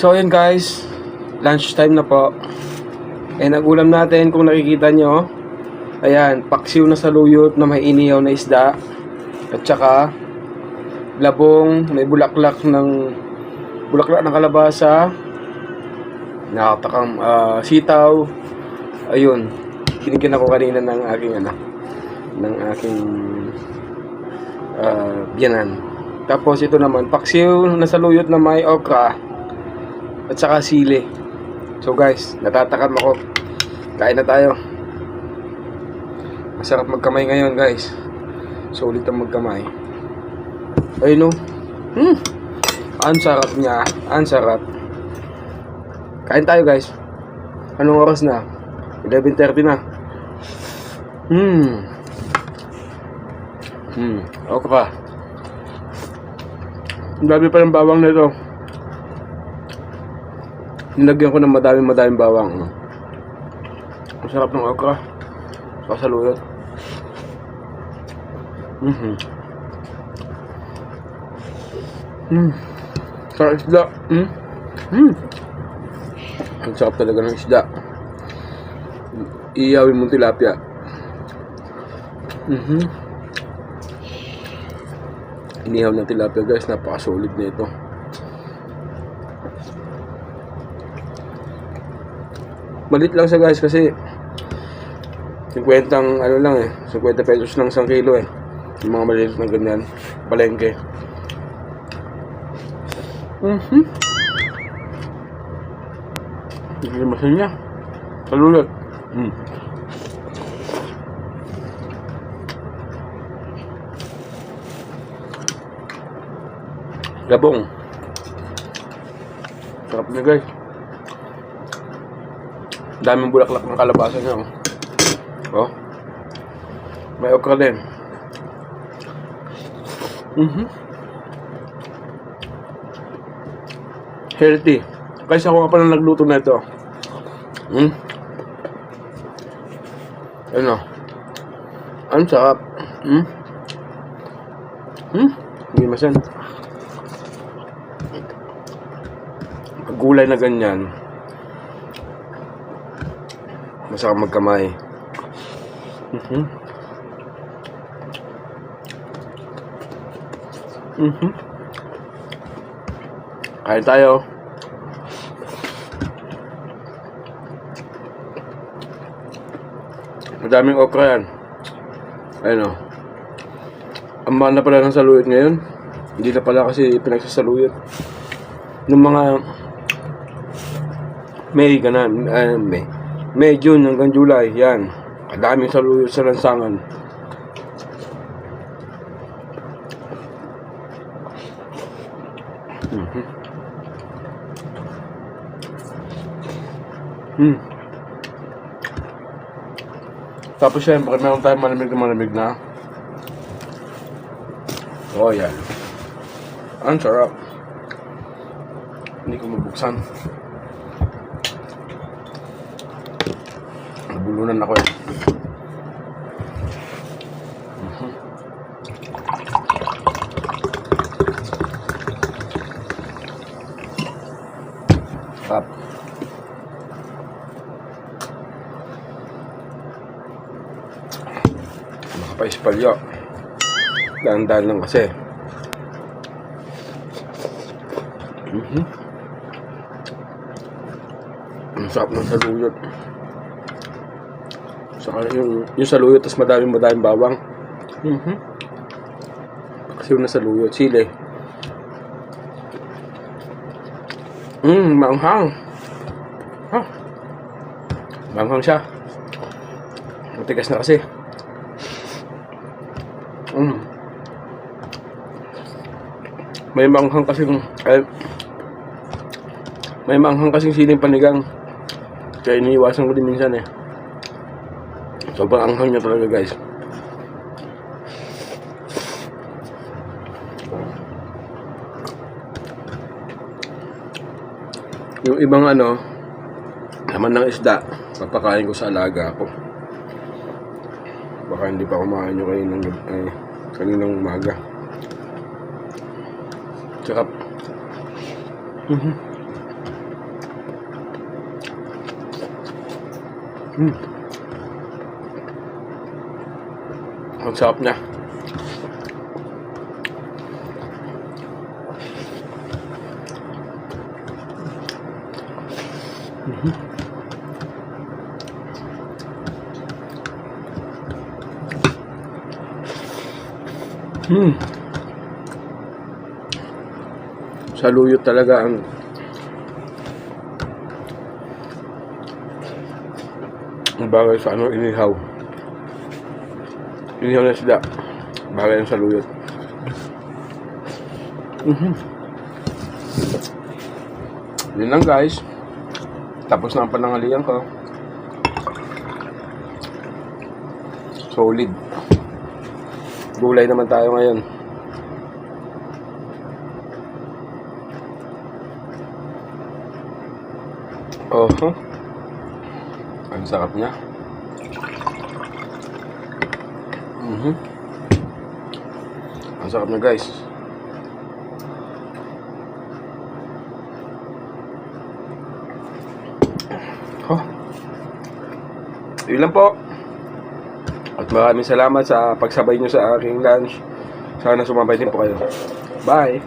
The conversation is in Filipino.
So yun guys, lunch time na po. Eh nagulam natin kung nakikita nyo. Ayan, paksiw na saluyot na may inihaw na isda. At saka labong, may bulaklak ng bulaklak ng kalabasa. Nakatakang ah, sitaw. Ayun, kinigyan ako kanina ng aking ano, ng aking ah, biyanan. Tapos ito naman, paksiw na saluyot na may okra at saka sili. So guys, natatakam ako. Kain na tayo. Masarap magkamay ngayon guys. Sulit ang magkamay. Ayun no. Hmm. Ang sarap niya. Ang sarap. Kain tayo guys. Anong oras na? 11.30 na. Hmm. Hmm. Okay pa. Ang dami pa ng bawang nito. Nilagyan ko ng madaming madaming bawang. ano. Ang sarap ng okra. Saka saluyot. Mhm. Mm. Sa isda. Mm. Mm. Ang sarap talaga ng isda. Iyawin mo tilapia. Mhm. Inihaw ng tilapia guys, napaka-solid na ito. Malit lang siya guys kasi 50 ang ano lang eh, 50 pesos lang isang kilo eh. Yung mga maliit na ganyan, palengke. Mhm. Hindi niya. Salulot. Mm. Labong. Sarap niya guys. Daming bulaklak ng kalabasa niya. Oh. oh. May okra din. Mhm. Healthy. Kasi ako nga pala nagluto na ito. Hmm? Ano? Ang sarap. Hmm? Hmm? Hindi masan. Gulay na ganyan. Masarap magkamay. Mhm. Mhm. Kain tayo. Madaming okra yan. Ayun o. Ang mahal na pala ng saluyot ngayon. Hindi na pala kasi pinagsasaluyot. Nung mga May, ganan, uh, May. May, June hanggang July, yan. Kadaming saluyot sa lansangan. Mhm. Hmm. Tapos syempre, meron tayong malamig na malamig na. Oh, yan. Ang sarap. Hindi ko mabuksan. Nabulunan ako eh. Sarap. Makapaespalyo. Dahan-dahan lang kasi. Mhm. Ang sarap ng saluyot. Saka yung, yung saluyot, tas madaming madaming bawang. Mhm. Kasi yung saluyot, sili. Mmm, maanghang. Ha? Maanghang siya. Matigas na kasi. Mm. May manghang kasi eh, may manghang kasing siling panigang. Kaya iniiwasan ko din minsan eh. Sobrang anghang niya talaga guys. Yung ibang ano, naman ng isda, papakain ko sa alaga ko. Baka hindi pa kumain yung kaninang, eh, kaninang umaga. Tsaka, mhm. mm -hmm. mm. Ang sarap niya. Hmm. Saluyot talaga ang ang bagay sa ano inihaw. Inihaw na sila. Bagay ang saluyot. Mhm. Yun lang guys. Tapos na ang panangalian ko. Solid. Gulay naman tayo ngayon. Oh, huh? Ang sarap niya. Mhm. Ang sarap niya, guys. Oh. Yun lang po. At maraming salamat sa pagsabay nyo sa aking lunch. Sana sumabay din po kayo. Bye!